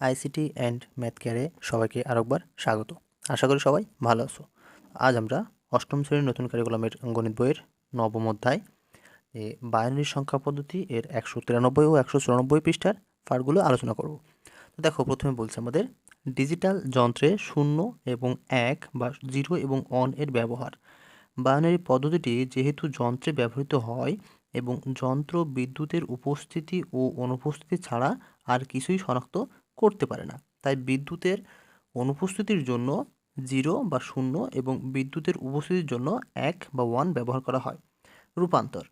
ICT and math কেয়ারে সবাইকে আরেকবার স্বাগত। আশা করি সবাই ভালো আছো। আজ আমরা অষ্টম শ্রেণির নতুন কারিকুলামের গণিত বইয়ের নবম অধ্যায়, এ বাইনারি সংখ্যা পদ্ধতি এর একশো তিরানব্বই ও একশো চুরানব্বই পৃষ্ঠার পাঠগুলো আলোচনা করব। তো দেখো, প্রথমে বলছে আমাদের ডিজিটাল যন্ত্রে শূন্য এবং এক বা জিরো এবং অন এর ব্যবহার। বাইনারি পদ্ধতিটি যেহেতু যন্ত্রে ব্যবহৃত হয় এবং যন্ত্র বিদ্যুতের উপস্থিতি ও অনুপস্থিতি ছাড়া আর কিছুই শনাক্ত করতে পারে না। তাই বিদ্যুতের অনুপস্থিতির জন্য জিরো বা শূন্য এবং বিদ্যুতের উপস্থিতির জন্য এক বা ওয়ান ব্যবহার করা হয়। রূপান্তর,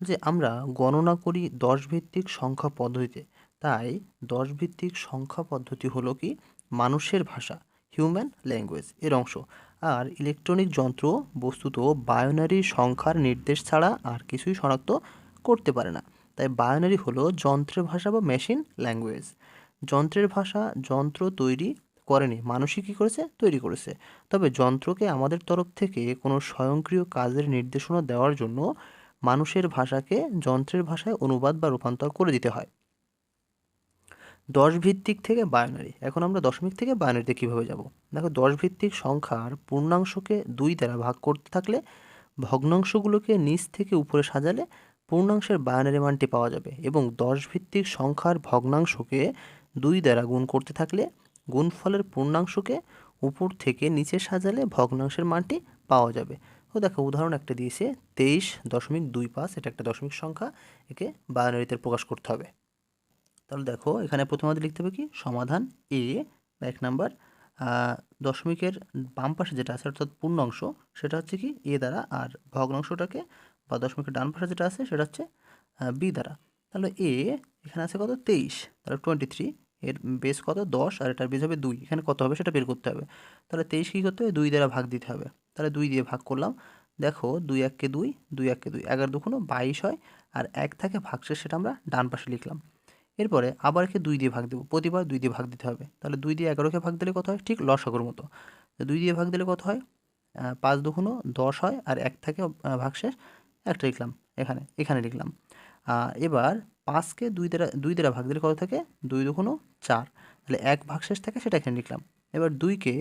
যে আমরা গণনা করি দশ ভিত্তিক সংখ্যা পদ্ধতিতে। তাই দশ ভিত্তিক সংখ্যা পদ্ধতি হলো কি? মানুষের ভাষা হিউম্যান ল্যাঙ্গুয়েজ এর অংশ। আর ইলেকট্রনিক যন্ত্র, বস্তুত বায়োনারি সংখ্যার নির্দেশ ছাড়া আর কিছুই শনাক্ত করতে পারে না। তাই বায়োনারি হলো যন্ত্রের ভাষা বা মেশিন ল্যাঙ্গুয়েজ যন্ত্রের ভাষা, যন্ত্র তৈরি করেনি। মানুষই কী করেছে? তৈরি করেছে। তবে যন্ত্রকে আমাদের তরফ থেকে কোনো স্বয়ংক্রিয় কাজের নির্দেশনা দেওয়ার জন্য মানুষের ভাষাকে যন্ত্রের ভাষায় অনুবাদ বা রূপান্তর করে দিতে হয়। দশ ভিত্তিক থেকে বায়োনারি এখন আমরা দশমিক থেকে বায়োনারিতে কীভাবে যাব? দেখো দশ ভিত্তিক সংখ্যার পূর্ণাংশকে দুই দ্বারা ভাগ করতে থাকলে ভগ্নাংশগুলোকে নিচ থেকে উপরে সাজালে পূর্ণাংশের বায়োনারি মানটি পাওয়া যাবে এবং দশ ভিত্তিক সংখ্যার ভগ্নাংশকে দুই দ্বারা গুণ করতে থাকলে গুণফলের পূর্ণাংশকে উপর থেকে নিচে সাজালে ভগ্নাংশের মানটি পাওয়া যাবে। ও দেখো, উদাহরণ একটা দিয়েছে, তেইশ দশমিক দুই পাঁচ, এটা একটা দশমিক সংখ্যা, একে বায়োনারিতে প্রকাশ করতে হবে। তাহলে দেখো, এখানে প্রথমে আমাদের লিখতে হবে কি? সমাধান এ বা এক নাম্বার দশমিকের বাম পাশে যেটা আছে, অর্থাৎ পূর্ণাংশ, সেটা হচ্ছে কি? এ দ্বারা, আর ভগ্নাংশটাকে, বা দশমিকের ডান পাশে যেটা আছে, সেটা হচ্ছে বি দ্বারা। তাহলে এ এখানে আছে কত? তেইশ, তাহলে টোয়েন্টি থ্রি এর বেস কত? দশ, আর এটার বেস হবে দুই। এখানে কত হবে? সেটা বের করতে হবে। তাহলে তেইশ কী করতে হবে? দুই দ্বারা ভাগ দিতে হবে। তাহলে দুই দিয়ে ভাগ করলাম। দেখো, দুই এককে দুই দুই এককে দুই। এগারো দুখনো বাইশ হয়, আর এক থাকে ভাগশেষ, সেটা আমরা ডান পাশে লিখলাম। এরপরে আবার একে দুই দিয়ে ভাগ দেবো। প্রতিবার দুই দিয়ে ভাগ দিতে হবে। তাহলে দুই দিয়ে এগারোকে ভাগ দিলে কত হয়? ঠিক লসাগুর মতো। দুই দিয়ে ভাগ দিলে কত হয়? পাঁচ দুখনো দশ হয়, আর এক থাকে ভাগশেষ। একটা লিখলাম। এখানে এখানে লিখলাম। এবার পাঁচকে দুই দ্বারা দুই দ্বারা ভাগ দিলে কত থাকে? দুই দুখনো চার। তাহলে এক ভাগ শেষ থাকে, সেটা এখানে লিখলাম। এবার দুইকে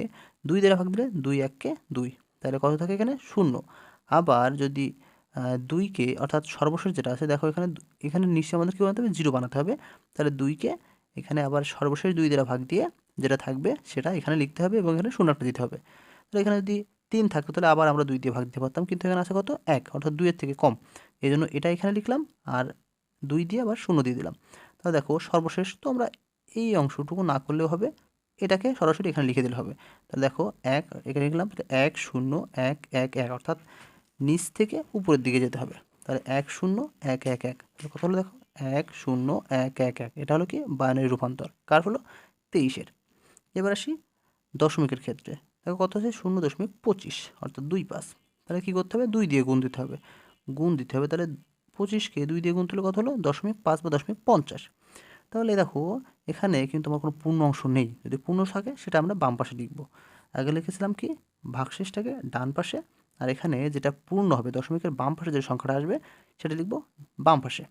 দুই দ্বারা ভাগ দিলে দুই এককে দুই। তাহলে কত থাকে এখানে? শূন্য। আবার যদি দুইকে অর্থাৎ সর্বশেষ যেটা আছে, দেখো এখানে এখানে নিশ্চয় আমাদের কী বানাতে হবে? জিরো বানাতে হবে। তাহলে দুইকে এখানে আবার সর্বশেষ দুই দ্বারা ভাগ দিয়ে যেটা থাকবে, সেটা এখানে লিখতে হবে এবং এখানে শূন্যটা দিতে হবে। তাহলে এখানে যদি তিন থাকতো, তাহলে আবার আমরা দুই দিয়ে ভাগ দিতে পারতাম। কিন্তু এখানে আছে কত? এক, অর্থাৎ দুইয়ের থেকে কম। এই জন্য এটা এখানে লিখলাম। আর দুই দিয়ে আবার শূন্য দিয়ে দিলাম। তাহলে দেখো সর্বশেষ তো আমরা এই অংশটুকু না করলেও হবে, এটাকে সরাসরি এখানে লিখে দিলে হবে। তাহলে দেখো এক, এখানে লিখলাম এক শূন্য, এক এক এক, অর্থাৎ নিচ থেকে উপরের দিকে যেতে হবে। তাহলে এক শূন্য, এক এক এক কত হলো দেখো? এক শূন্য, এক এক এক, এটা হলো কি? বায়নারি রূপান্তর। কার হলো? তেইশের। এবার আসি দশমিকের ক্ষেত্রে। দেখো কত হচ্ছে শূন্য দশমিক পঁচিশ, অর্থাৎ দুই পাঁচ। তাহলে কী করতে হবে? দুই দিয়ে গুণ দিতে হবে। গুণ দিতে হবে তাহলে পঁচিশকে দুই দিয়ে গুণ তুলে কত হলো? দশমিক পাঁচ বা দশমিক পঞ্চাশ। তাহলে দেখো, এখানে কিন্তু আমার কোনো পূর্ণ অংশ নেই। যদি পূর্ণ থাকে, সেটা আমরা বাম পাশে লিখব। আগে লিখেছিলাম কি? ভাগশেষটাকে ডান পাশে। আর এখানে যেটা পূর্ণ হবে, দশমিকের বাম পাশে যে সংখ্যাটা আসবে, সেটা লিখব বাম পাশে।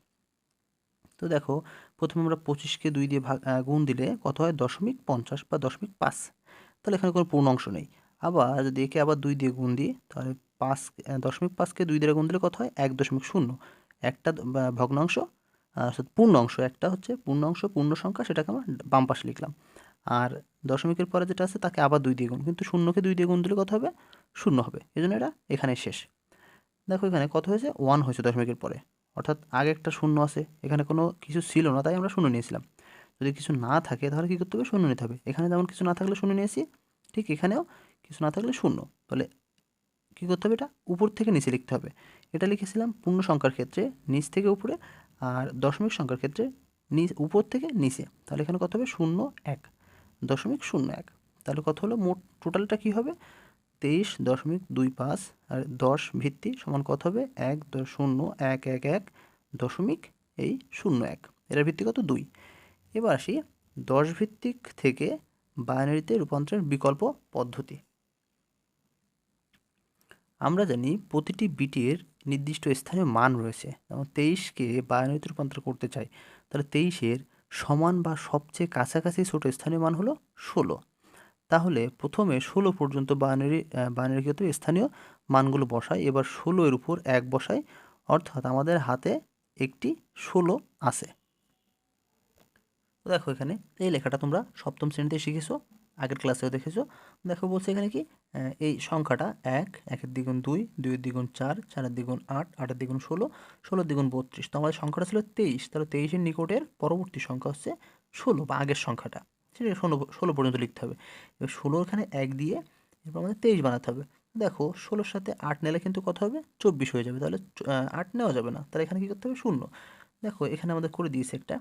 তো দেখো, প্রথমে আমরা পঁচিশকে দুই দিয়ে ভাগ গুণ দিলে কত হয়? দশমিক পঞ্চাশ বা দশমিক পাঁচ। তাহলে এখানে কোনো পূর্ণ অংশ নেই। আবার যদি একে আবার দুই দিয়ে গুণ দিই, তাহলে পাঁচ দশমিক পাঁচকে দুই দিয়ে গুণ দিলে কত হয়? এক দশমিক শূন্য। একটা ভগ্নাংশ পূর্ণ অংশ একটা হচ্ছে পূর্ণ অংশ পূর্ণ সংখ্যা, সেটাকে আমরা বাম পাশে লিখলাম। আর দশমিকের পরে যেটা আছে, তাকে আবার দুই দিয়ে গুণ, কিন্তু শূন্যকে দুই দিয়ে গুণ দিলে কত হবে? শূন্য হবে। এই জন্য এটা এখানে শেষ। দেখো এখানে কত হয়েছে? ওয়ান হয়েছে দশমিকের পরে। অর্থাৎ আগে একটা শূন্য আছে, এখানে কোনো কিছু ছিল না, তাই আমরা শূন্য নিয়েছিলাম। যদি কিছু না থাকে, তাহলে কী করতে হবে? শূন্য নিতে হবে। এখানে যেমন কিছু না থাকলে শূন্য নিয়েছি, ঠিক এখানেও কিছু না থাকলে শূন্য। তাহলে কী করতে হবে এটা? উপর থেকে নিচে লিখতে হবে। এটা লিখেছিলাম পূর্ণ সংখ্যার ক্ষেত্রে নিচ থেকে উপরে আর দশমিক সংখ্যার ক্ষেত্রে নিচ উপর থেকে নিচে। তাহলে এখানে কত হবে? শূন্য এক। দশমিক শূন্য এক। তাহলে কত হলো? মোট টোটালটা কী হবে? তেইশ দশমিক দুই পাঁচ আর দশ ভিত্তি সমান কত হবে? এক শূন্য এক এক এক দশমিক এই শূন্য এক। এটার ভিত্তি কত? দুই। এবার আসি দশ ভিত্তিক থেকে বাইনারিতে রূপান্তরের বিকল্প পদ্ধতি। আমরা জানি প্রতিটি বিটের নির্দিষ্ট স্থানীয় মান রয়েছে। যেমন তেইশকে বায়ানরিতে রূপান্তর করতে চাই, তাহলে তেইশের সমান বা সবচেয়ে কাছাকাছি ছোট স্থানীয় মান হলো ষোলো। তাহলে প্রথমে ষোলো পর্যন্ত বাইনারি বাইনারি ক্ষেত্রে স্থানীয় মানগুলো বসাই, এবার ষোলো এর উপর এক বসাই, অর্থাৎ আমাদের হাতে একটি ষোলো আছে। দেখো এখানে এই লেখাটা তোমরা সপ্তম শ্রেণীতে শিখেছো। আগের ক্লাসেও দেখেছ? দেখো বলছে এখানে কি? এই সংখ্যাটা এক, একের দ্বিগুণ দুই, দুইয়ের দ্বিগুণ চার, চারের দ্বিগুণ আট, আটের দ্বিগুণ ষোলো, ষোলোর দ্বিগুণ বত্রিশ। তো আমাদের সংখ্যাটা ছিল তেইশ। তাহলে তেইশের নিকটের পরবর্তী সংখ্যা হচ্ছে ষোলো বা আগের সংখ্যাটা। সেটা ষোলো ষোলো পর্যন্ত লিখতে হবে। এবার ষোলো এখানে এক দিয়ে এরপর আমাদের তেইশ বানাতে হবে। দেখো, ষোলোর সাথে আট নিলে কিন্তু কত হবে? চব্বিশ হয়ে যাবে। তাহলে আট নেওয়া যাবে না। তাহলে এখানে কী করতে হবে? শূন্য। দেখো, এখানে আমাদের করে দিয়েছে একটা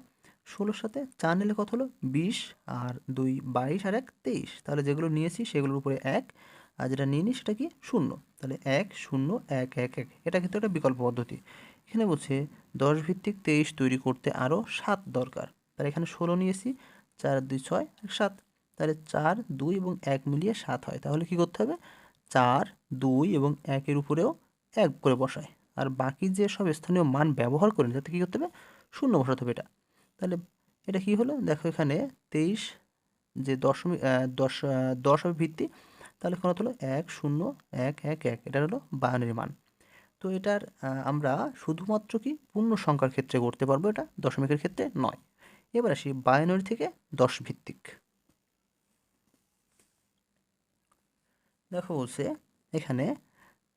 ষোলোর সাথে চার নিলে কত হলো? বিশ আর দুই বাইশ আর এক তেইশ। তাহলে যেগুলো নিয়েছি সেগুলোর উপরে এক। আর যেটা নিয়ে নিই সেটা কি? শূন্য। তাহলে এক, শূন্য, এক এক এক। এটা কিন্তু একটা বিকল্প পদ্ধতি। এখানে বলছে দশ ভিত্তিক তেইশ তৈরি করতে আরও সাত দরকার। তাহলে এখানে ষোলো নিয়েছি, চার, দুই, ছয়, এক, সাত। তাহলে চার, দুই এবং এক মিলিয়ে সাত হয়। তাহলে কি করতে হবে? চার, দুই এবং একের উপরেও এক করে বসায়। আর বাকি যে সব স্থানীয় মান ব্যবহার করেন যাতে কী করতে হবে? শূন্য বসাতে হবে এটা। তাহলে এটা কি হলো? দেখো এখানে তেইশ যে দশমিক দশ দশ হবে ভিত্তি, তাহলে কোন হলো? এক, শূন্য, এক এক এক। এটা হলো বায়ানের মান। তো এটার আমরা শুধুমাত্র কি পূর্ণ সংখ্যার ক্ষেত্রে করতে পারব এটা? দশমিকের ক্ষেত্রে নয়। এবার আসি বায়ানরি থেকে দশ ভিত্তিক। দেখো বলছে এখানে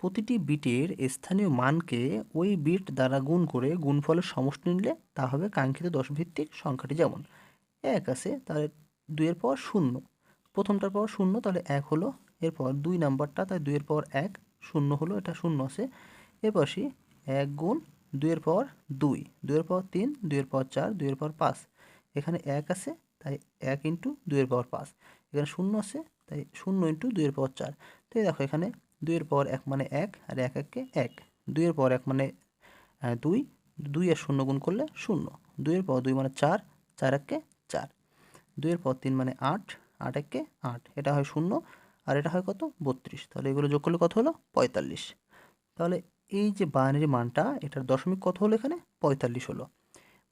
প্রতিটি বিটের স্থানীয় মানকে ওই বিট দ্বারা গুণ করে গুণফলের সমষ্টি নিলে তা হবে কাঙ্ক্ষিত দশ ভিত্তিক সংখ্যাটি যেমন এক আছে, তাহলে দুইয়ের পর শূন্য। প্রথমটার পর শূন্য, তাহলে এক হলো। এরপর দুই নাম্বারটা, তাই দুইয়ের পর এক, শূন্য হলো, এটা শূন্য আছে। এরপর আসি, এক গুণ, দুইয়ের পর দুই, দুইয়ের পর তিন, দুইয়ের পর চার, দুইয়ের পর পাঁচ। এখানে এক আছে, তাই এক ইন্টু দুইয়ের পর পাঁচ। এখানে শূন্য আছে, তাই শূন্য ইন্টু দুইয়ের পর চার। তো দেখো এখানে দুইয়ের পর এক মানে এক আর এক এককে এক। দুইয়ের পর এক মানে দুই। দুই আর শূন্য গুণ করলে শূন্য। দুইয়ের পর দুই মানে চার চার এককে চার। দুইয়ের পর তিন মানে আট আট এককে আট। এটা হয় শূন্য আর এটা হয় কত? বত্রিশ। তাহলে এগুলো যোগ করলে কত হলো? পঁয়তাল্লিশ। তাহলে এই যে বাইনারি মানটা, এটার দশমিক কত হলো এখানে? পঁয়তাল্লিশ হলো।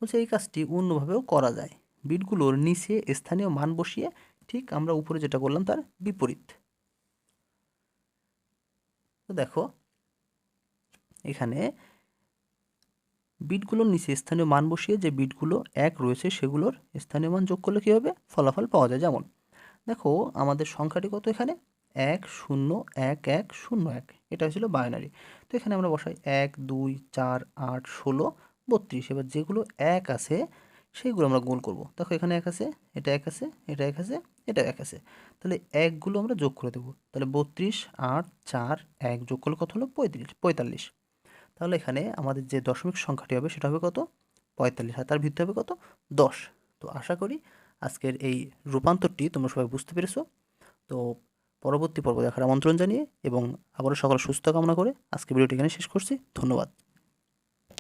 বলছে এই কাজটি অন্যভাবেও করা যায়। বিটগুলোর নিচে স্থানীয় মান বসিয়ে ঠিক আমরা উপরে যেটা বললাম তার বিপরীত। তো দেখো, এখানে বিটগুলোর নিচে স্থানীয় মান বসিয়ে যে বিটগুলো এক রয়েছে সেগুলোর স্থানীয় মান যোগ করলে কী হবে? ফলাফল পাওয়া যায়। যেমন, দেখো আমাদের সংখ্যাটি কত এখানে? এক, শূন্য, এক এক, শূন্য, এক। এটা হয়েছিল বায়নারি তো এখানে আমরা বসাই এক, দুই, চার, আট, ষোলো, বত্রিশ। এবার যেগুলো এক আছে, সেইগুলো আমরা গোল করব। দেখো এখানে এক আছে, এটা এক আছে, এটা এক আছে এটা এক আছে তাহলে একগুলো আমরা যোগ করে দেবো। তাহলে বত্রিশ, আট, চার, এক যোগ করলে কত হলো? পঁয়ত্রিশ, পঁয়তাল্লিশ। তাহলে এখানে আমাদের যে দশমিক সংখ্যাটি হবে সেটা হবে কত? পঁয়তাল্লিশ। আর তার ভিত্তি হবে কত? দশ। তো আশা করি আজকের এই রূপান্তরটি তোমরা সবাই বুঝতে পেরেছ। তো পরবর্তী পর্ব দেখার আমন্ত্রণ জানিয়ে এবং আবারও সকল সুস্থ কামনা করে আজকে ভিডিওটি এখানে শেষ করছি। ধন্যবাদ।